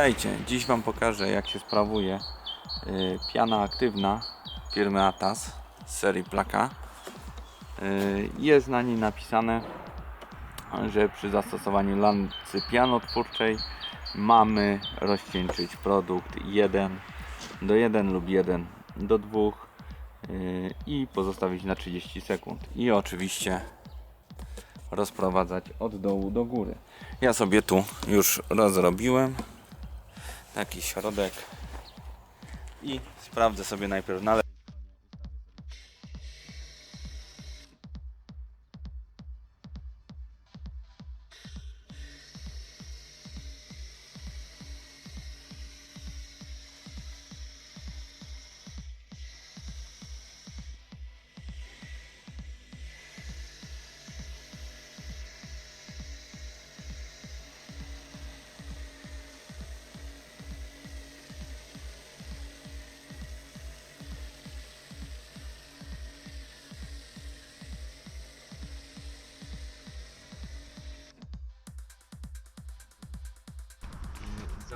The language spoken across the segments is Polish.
Witajcie, dziś Wam pokażę jak się sprawuje y, piana aktywna firmy Atas z serii Plaka. Y, jest na niej napisane, że przy zastosowaniu lancy pianotwórczej mamy rozcieńczyć produkt 1 do 1 lub 1 do 2 y, i pozostawić na 30 sekund. I oczywiście rozprowadzać od dołu do góry. Ja sobie tu już rozrobiłem taki środek. I sprawdzę sobie najpierw na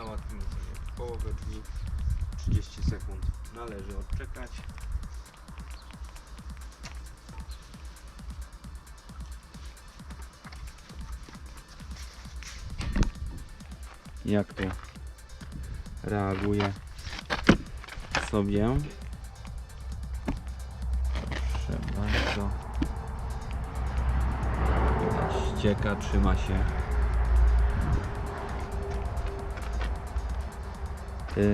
załatwimy sobie. Połowę dni 30 sekund. Należy odczekać. Jak to reaguje sobie? Proszę bardzo. Ścieka, trzyma się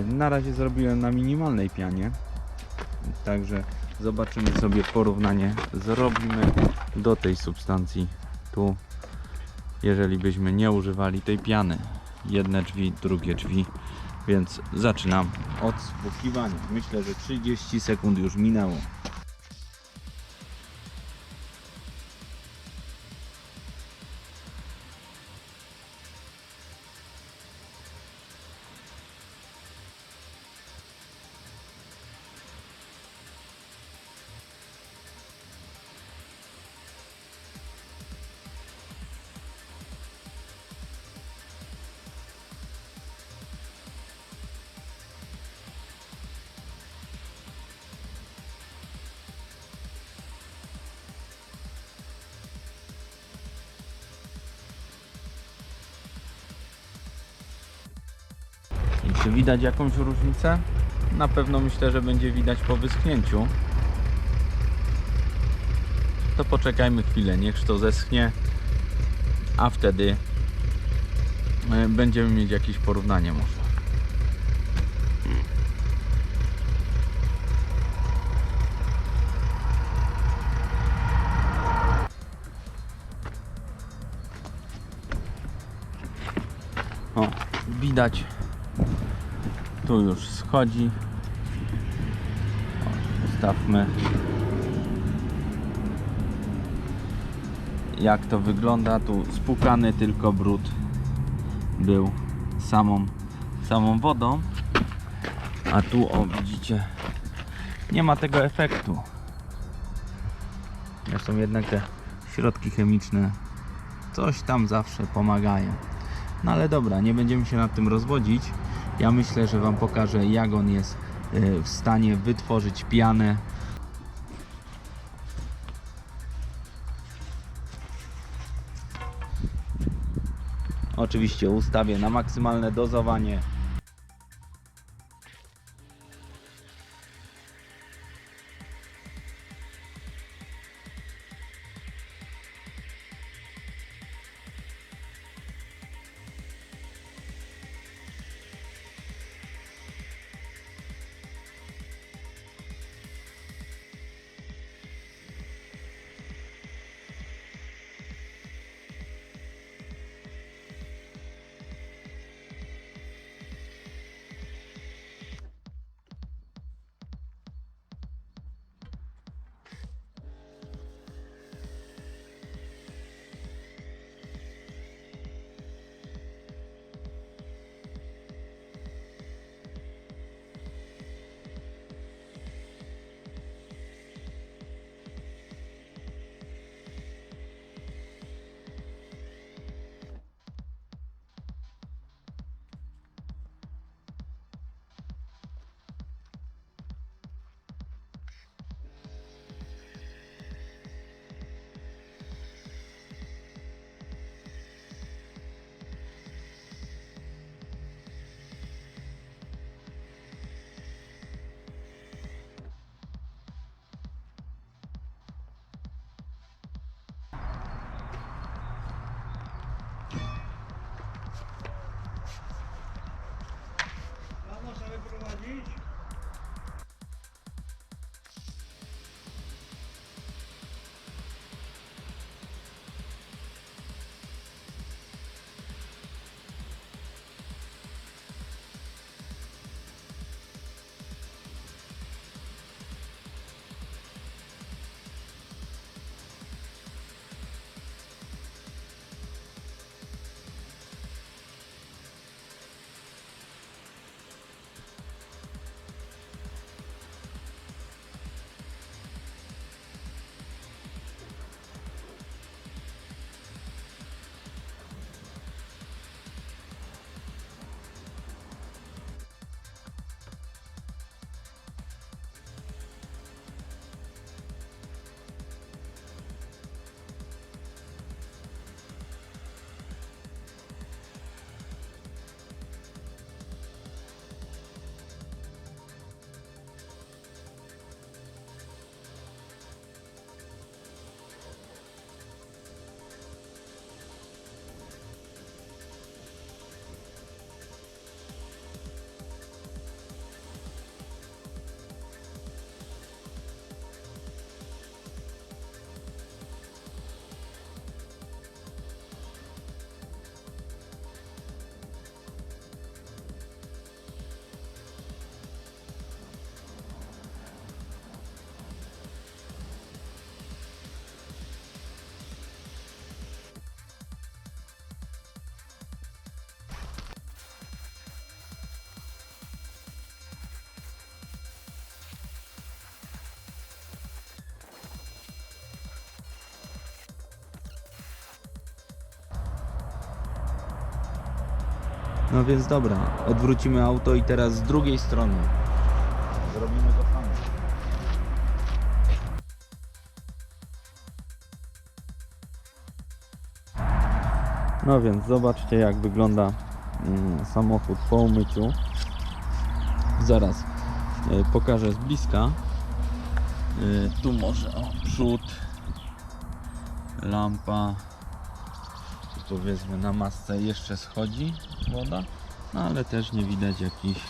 Na razie zrobiłem na minimalnej pianie. Także zobaczymy sobie porównanie. Zrobimy do tej substancji tu, jeżeli byśmy nie używali tej piany. Jedne drzwi, drugie drzwi. Więc zaczynam od spłukiwania. Myślę, że 30 sekund już minęło. I czy widać jakąś różnicę? Na pewno myślę, że będzie widać po wyschnięciu. To poczekajmy chwilę, niech to zeschnie, a wtedy e, będziemy mieć jakieś porównanie może. O, widać tu już schodzi. Ustawmy. Jak to wygląda? Tu spłukany tylko brud był samą, samą wodą. A tu, o widzicie, nie ma tego efektu. Zresztą jednak te środki chemiczne coś tam zawsze pomagają. No ale dobra, nie będziemy się nad tym rozwodzić. Ja myślę, że Wam pokażę, jak on jest y, w stanie wytworzyć pianę. Oczywiście ustawię na maksymalne dozowanie. No więc dobra, odwrócimy auto i teraz z drugiej strony. Zrobimy to samo. No więc zobaczcie jak wygląda mm, samochód po umyciu. Zaraz e, pokażę z bliska. E, Tu może o, przód, lampa. Powiedzmy na masce jeszcze schodzi woda, no ale też nie widać jakichś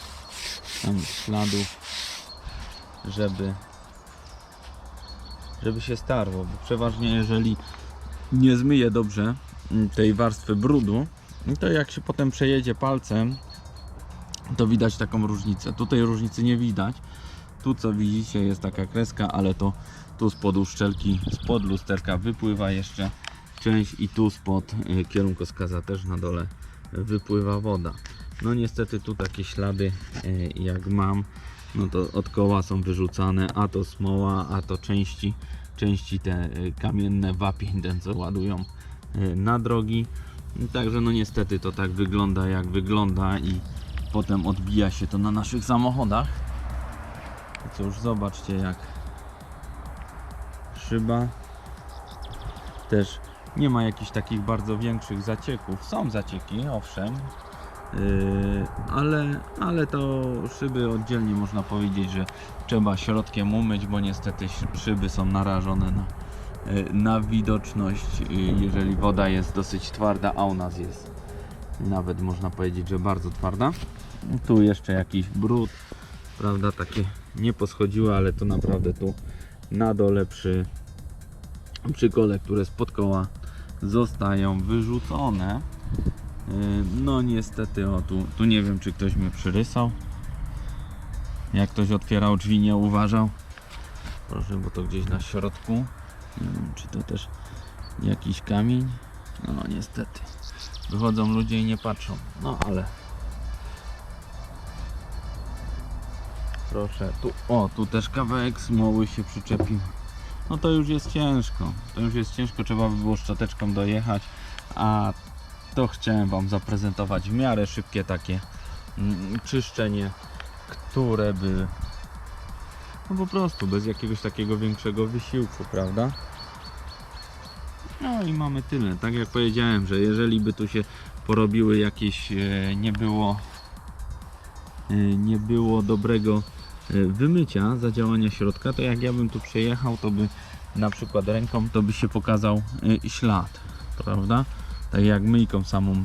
tam śladów, żeby żeby się starło, bo przeważnie jeżeli nie zmyje dobrze mm, tej warstwy brudu, to jak się potem przejedzie palcem, to widać taką różnicę. Tutaj różnicy nie widać. Tu co widzicie jest taka kreska, ale to tu spod uszczelki, spod lusterka wypływa jeszcze część i tu spod y, kierunkowskaza też na dole wypływa woda. No niestety tu takie ślady y, jak mam, no to od koła są wyrzucane, a to smoła, a to części, części te y, kamienne wapień, ten co ładują na drogi. Także no niestety to tak wygląda jak wygląda i potem odbija się to na naszych samochodach. Cóż, zobaczcie jak szyba też nie ma jakichś takich bardzo większych zacieków. Są zacieki, owszem, yy, ale, ale to szyby oddzielnie można powiedzieć, że trzeba środkiem umyć, bo niestety sz- szyby są narażone na, yy, na widoczność, yy, jeżeli woda jest dosyć twarda, a u nas jest nawet można powiedzieć, że bardzo twarda. Tu jeszcze jakiś brud, prawda, takie nie poschodziły, ale to naprawdę tu na dole przy, przy kole, które spod koła zostają wyrzucone. Yy, No niestety, o tu, tu nie wiem czy ktoś mnie przyrysał. Jak ktoś otwierał drzwi nie uważał. Proszę, bo to gdzieś na środku. Nie wiem czy to też jakiś kamień. No niestety. Wychodzą ludzie i nie patrzą. No ale Proszę, tu, o, tu też kawałek smoły się przyczepił. No to już jest ciężko. To już jest ciężko, trzeba by było szczoteczką dojechać. A to chciałem Wam zaprezentować w miarę szybkie takie mm, czyszczenie, które by no po prostu bez jakiegoś takiego większego wysiłku, prawda? No i mamy tyle. Tak jak powiedziałem, że jeżeli by tu się porobiły jakieś, e, nie było e, nie było dobrego wymycia, zadziałania środka, to jak ja bym tu przejechał, to by na przykład ręką, to by się pokazał e, ślad, prawda? Tak jak myjką samą e,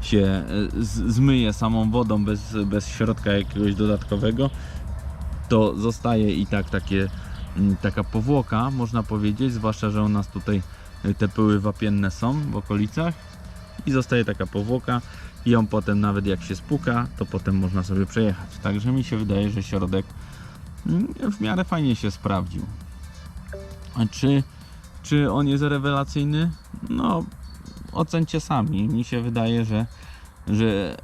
się z- zmyje samą wodą bez, bez środka jakiegoś dodatkowego, to zostaje i tak takie, mm, taka powłoka, można powiedzieć, zwłaszcza, że u nas tutaj te pyły wapienne są w okolicach i zostaje taka powłoka i ją potem nawet jak się spuka, to potem można sobie przejechać. Także mi się wydaje, że środek mm, w miarę fajnie się sprawdził. A czy, czy on jest rewelacyjny? No, ocencie sami. Mi się wydaje, że, że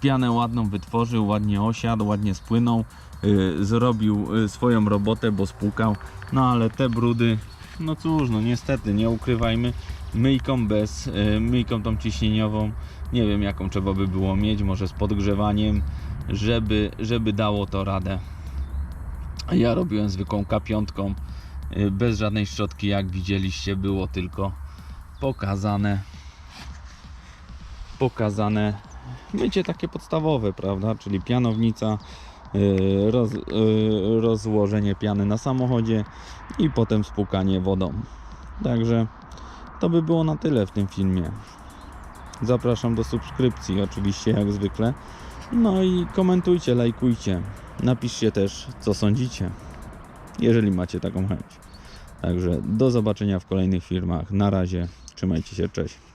pianę ładną wytworzył, ładnie osiadł, ładnie spłynął, yy, zrobił yy, swoją robotę, bo spłukał. No ale te brudy, no cóż, no niestety, nie ukrywajmy, myjką bez, yy, myjką tą ciśnieniową, nie wiem jaką trzeba by było mieć, może z podgrzewaniem, żeby, żeby dało to radę. Ja robiłem zwykłą K5, yy, bez żadnej szczotki, jak widzieliście, było tylko pokazane pokazane mycie takie podstawowe, prawda? Czyli pianownica, yy, roz, rozłożenie piany na samochodzie i potem spłukanie wodą. Także to by było na tyle w tym filmie. Zapraszam do subskrypcji, oczywiście, jak zwykle. No i komentujcie, lajkujcie. Napiszcie też, co sądzicie, jeżeli macie taką chęć. Także do zobaczenia w kolejnych filmach. Na razie, trzymajcie się, cześć.